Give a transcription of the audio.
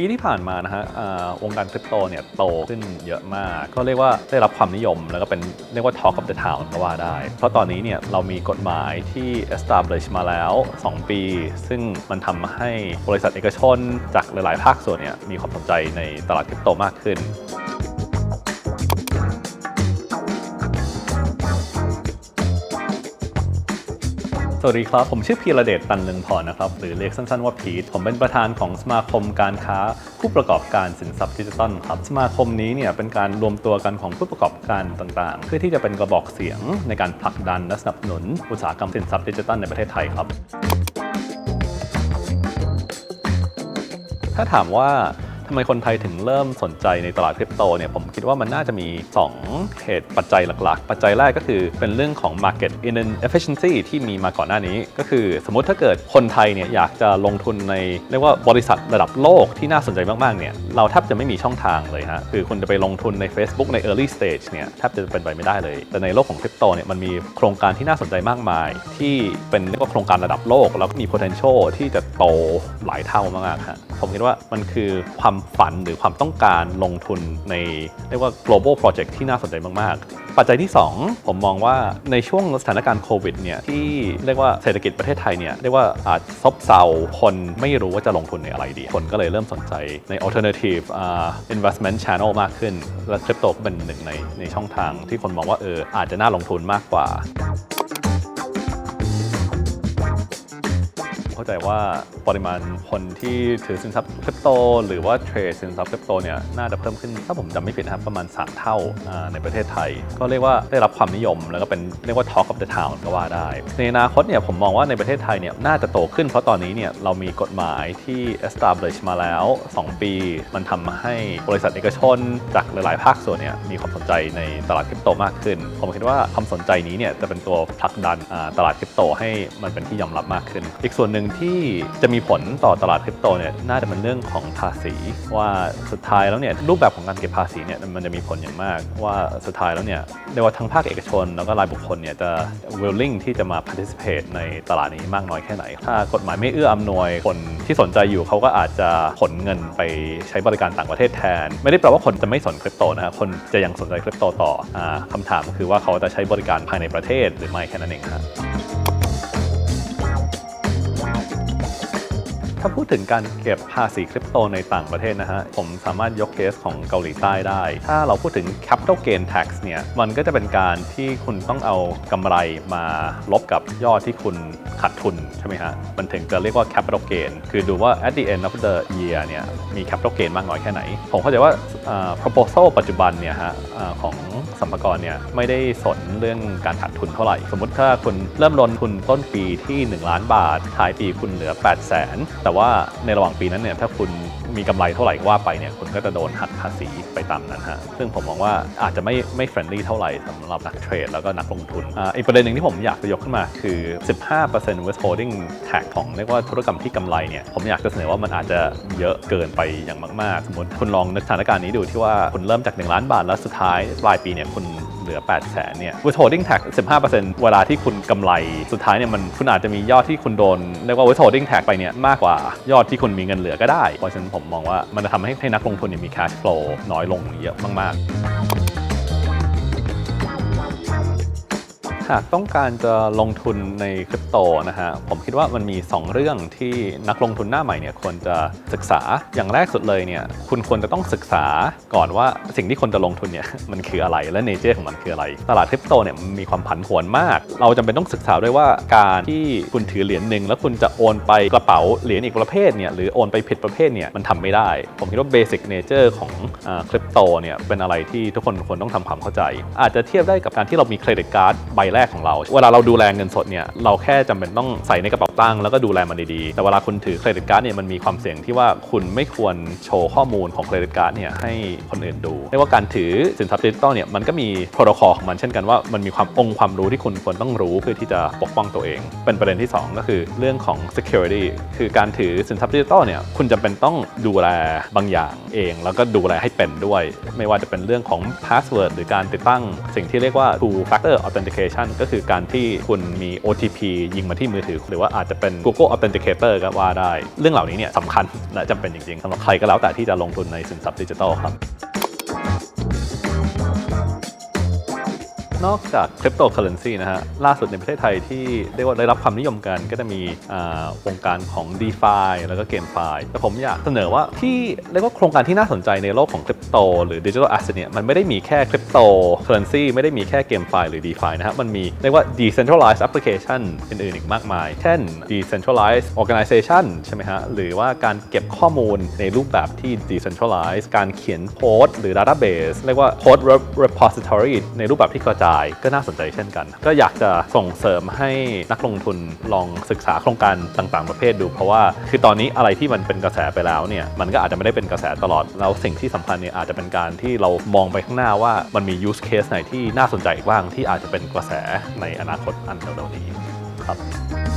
ปีที่ผ่านมานะฮะวงการคริปโตเนี่ยโตขึ้นเยอะมาก ก็เรียกว่าได้รับความนิยม แล้วก็เป็นเรียกว่า Talk of the Town ก็ว่าได้ เพราะตอนนี้เนี่ยเรามีกฎหมายที่ establish มาแล้ว 2 ปี ซึ่งมันทำให้บริษัทเอกชนจากหลาย ๆ ภาคส่วนเนี่ยมีความสนใจในตลาดคริปโตมากขึ้น สวัสดีครับ ผมชื่อพีระเดชตันเลืองพรนะครับ หรือเรียกสั้นๆว่าพีทผมเป็นประธานของสมาคมการค้าผู้ประกอบการสินทรัพย์ดิจิทัลครับสมาคมนี้เนี่ยเป็นการรวมตัวกันของผู้ประกอบการต่างๆ เพื่อที่จะเป็นกระบอกเสียงในการผลักดันและสนับสนุนอุตสาหกรรมสินทรัพย์ดิจิทัลในประเทศไทยครับ ถ้าถามว่า ทำไมคนไทยถึงเริ่มสนใจในตลาดคริปโตเนี่ยผมคิดว่ามันน่าจะมี 2 เหตุปัจจัยหลักๆ ปัจจัยแรกก็คือเป็นเรื่องของ market inefficiency ที่มีมาก่อนหน้านี้ ก็คือสมมติถ้าเกิดคนไทยเนี่ยอยากจะลงทุนในเรียกว่าบริษัทระดับโลกที่น่าสนใจมากๆเนี่ยเราแทบจะไม่มีช่องทางเลยฮะคือคุณจะไปลงทุนใน Facebook ใน early stage เนี่ยแทบจะเป็นไปไม่ได้เลย แต่ในโลกของคริปโตเนี่ยมันมีโครงการที่น่าสนใจมากมาย ที่เป็นเรียกว่าโครงการระดับโลก แล้วก็มี potential ที่จะโตหลายเท่ามากๆฮะผมคิดว่ามันคือความฝันหรือความต้องการลงทุนในเรียกว่า global project ที่น่าสนใจมาก ๆ ปัจจัยที่ 2 ผมมองว่าในช่วงสถานการณ์โควิดเนี่ยที่เรียกว่าเศรษฐกิจประเทศไทยเนี่ยเรียกว่าอาจซบเซาคนไม่รู้ว่าจะลงทุนในอะไรดี คนก็เลยเริ่มสนใจใน alternative uh, investment channel มากขึ้น และคริปโตก็เป็นหนึ่งในในช่องทางที่คนมองว่าเอออาจจะน่าลงทุนมากกว่า เข้าใจว่าปริมาณคนที่ถือสินทรัพย์คริปโต หรือว่าเทรดสินทรัพย์คริปโตเนี่ยน่าจะเพิ่มขึ้นถ้าผมจำไม่ผิดนะครับประมาณ 3 เท่าในประเทศไทย ก็เรียกว่าได้รับความนิยม แล้วก็เป็นเรียกว่า Talk of the Town ก็ว่าได้ ในอนาคตเนี่ยผมมองว่าในประเทศไทยเนี่ยน่าจะโตขึ้นเพราะตอนนี้เนี่ยเรามีกฎหมายที่ establish มาแล้ว 2 ปี มันทำให้บริษัทเอกชน จากหลาย ๆ ภาคส่วนเนี่ยมีความสนใจในตลาดคริปโตมากขึ้น ผมคิดว่าความสนใจนี้เนี่ยจะเป็นตัวผลักดันตลาดคริปโตให้มันเป็นที่ยอมรับมากขึ้น อีกส่วนหนึ่งที่จะมีผลต่อตลาดคริปโตเนี่ยน่าจะเป็นเรื่องของภาษี ว่าสุดท้ายแล้วเนี่ยรูปแบบของการเก็บภาษีเนี่ยมันจะมีผลอย่างมาก ว่าสุดท้ายแล้วเนี่ยเรียกว่าทั้งภาคเอกชน แล้วก็รายบุคคลเนี่ยจะ willing ที่จะมา participate ในตลาดนี้มากน้อยแค่ไหน ถ้ากฎหมายไม่เอื้ออำนวยคนที่สนใจอยู่เขาก็อาจจะขนเงินไปใช้บริการต่างประเทศแทน ไม่ได้แปลว่าคนจะไม่สนคริปโตนะฮะคนจะยังสนใจคริปโตต่ออาคำถามคือว่าเขาจะใช้บริการภายในประเทศหรือไม่แค่นั้นเองครับ ถ้าพูดถึงการเก็บภาษีคริปโตในต่างประเทศนะฮะ ผมสามารถยกเคสของเกาหลีใต้ได้ ถ้าเราพูดถึง capital gain tax เนี่ย มันก็จะเป็นการที่คุณต้องเอากำไรมาลบกับยอดที่คุณขาดทุนใช่ไหมฮะ มันถึงจะเรียกว่า capital gain คือดูว่า at the end of the year เนี่ย มี capital gain มากน้อยแค่ไหน ผมเข้าใจว่า proposal ปัจจุบันเนี่ยฮะของสัมภากรเนี่ยไม่ได้สนเรื่องการขาดทุนเท่าไหร่ สมมติถ้าคุณเริ่มลงทุนต้นปีที่ 1 ล้านบาทท้ายปีคุณเหลือ 8 0 0 0 0 0แต่ว่าในระหว่างปีนั้นเนี่ยถ้าคุณมีกำไรเท่าไหร่ว่าไปเนี่ยคุณก็จะโดนหักภาษีไปตามนั้นฮะซึ่งผมมองว่าอาจจะไม่ไม่เฟรนลี่เท่าไหร่สำหรับนักเทรดแล้วก็นักลงทุนอ่าอีกประเด็นหนึ่งที่ผมอยากจะยกขึ้นมาคือ 15% withholding tax ของเรียกว่าธุรกรรมที่กำไรเนี่ยผมอยากจะเสนอว่ามันอาจจะเยอะเกินไปอย่างมาก ๆ สมมติคุณลองนึกสถานการณ์นี้ดูที่ว่าคุณเริ่มจาก 1 ล้านบาทแล้วสุดท้ายปลายปีเนี่ยคุณ เหลือ 8 0 0 0 0 0เนี่ย withholding tax 15%เวลาที่คุณกำไร สุดท้ายเนี่ยมันคุณอาจจะมียอดที่คุณโดนเรียกว่า withholding tax ไปเนี่ยมากกว่ายอดที่คุณมีเงินเหลือก็ได้ เพราะฉะนั้นผมมองว่ามันจะทำให้ให้นักลงทุนเนี่ยมี cash flow น้อยลงเยอะมาก ๆ หากต้องการจะลงทุนในคริปโตนะฮะผมคิดว่ามันมี 2 เรื่องที่นักลงทุนหน้าใหม่เนี่ยควรจะศึกษาอย่างแรกสุดเลยเนี่ยคุณควรจะต้องศึกษาก่อนว่าสิ่งที่คนจะลงทุนเนี่ยมันคืออะไรและเนเจอร์ของมันคืออะไร ตลาดคริปโตเนี่ยมันมีความผันผวนมาก เราจำเป็นต้องศึกษาด้วยว่าการที่คุณถือเหรียญหนึ่งแล้วคุณจะโอนไปกระเป๋าเหรียญอีกประเภทเนี่ยหรือโอนไปผิดประเภทเนี่ยมันทำไม่ได้ ผมคิดว่าเบสิกเนเจอร์ของคริปโตเนี่ยเป็นอะไรที่ทุกคนควรต้องทำความเข้าใจ อาจจะเทียบได้กับการที่เรามีเครดิตการ์ดใบแรกของเรา เวลาเราดูแลเงินสดเนี่ยเราแค่จำเป็นต้องใส่ในกระเป๋าตังค์แล้วก็ดูแลมันดีๆ แต่เวลาคุณถือเครดิตการ์ดเนี่ยมันมีความเสี่ยงที่ว่าคุณไม่ควรโชว์ข้อมูลของเครดิตการ์ดเนี่ยให้คนอื่นดูเรียกว่าการถือสินทรัพย์ดิจิตอลเนี่ยมันก็มีโปรโตคอลของมันเช่นกันว่ามันมีความองค์ความรู้ที่คุณควรต้องรู้เพื่อที่จะปกป้องตัวเอง เป็นประเด็นที่ 2 ก็คือเรื่องของ security คือการถือสินทรัพย์ดิจิตอลเนี่ยคุณจำเป็นต้องดูแลบางอย่างเอง แล้วก็ดูแลให้เป็นด้วย ไม่ว่าจะเป็นเรื่องของ password หรือการติดตั้งสิ่งที่เรียกว่า two factor authentication ก็คือการที่คุณมี OTP ยิงมาที่มือถือ หรือว่าอาจจะเป็น Google Authenticator ก็ว่าได้ เรื่องเหล่านี้เนี่ยสำคัญและจำเป็นจริงๆสำหรับใครก็แล้วแต่ที่จะลงทุนในสินทรัพย์ดิจิทัลครับ นอกจากคริปโตเคอเรนซีนะฮะล่าสุดในประเทศไทยที่เรียกว่าได้รับความนิยมกันก็จะมีวงการของ d e f i แล้วก็เกม f i แต่ผมอยากเสนอว่าที่เรียกว่าโครงการที่น่าสนใจในโลกของคริปโตหรือดิจิทัลแอสเซทเนี่ยมันไม่ได้มีแค่คริปโตเคอเรนซีไม่ได้มีแค่เกม f i หรือ d e f i นะฮะมันมีเรียกว่า decentralized application อื่นๆอีกมากมาย เช่น decentralized organization ใช่ไหมฮะหรือว่าการเก็บข้อมูลในรูปแบบที่ decentralized การเขียนโค้ดหรือ database เรียกว่า code repository ในรูปแบบที่กระจายก็น่าสนใจเช่นกัน ก็อยากจะส่งเสริมให้นักลงทุนลองศึกษาโครงการต่างๆ ประเภทดู เพราะว่าคือตอนนี้อะไรที่มันเป็นกระแสไปแล้วเนี่ยมันก็อาจจะไม่ได้เป็นกระแสตลอด แล้วสิ่งที่สำคัญเนี่ยอาจจะเป็นการที่เรามองไปข้างหน้าว่ามันมี use case ไหนที่น่าสนใจอีกบ้างที่อาจจะเป็นกระแสในอนาคตอันเร็วๆนี้ครับ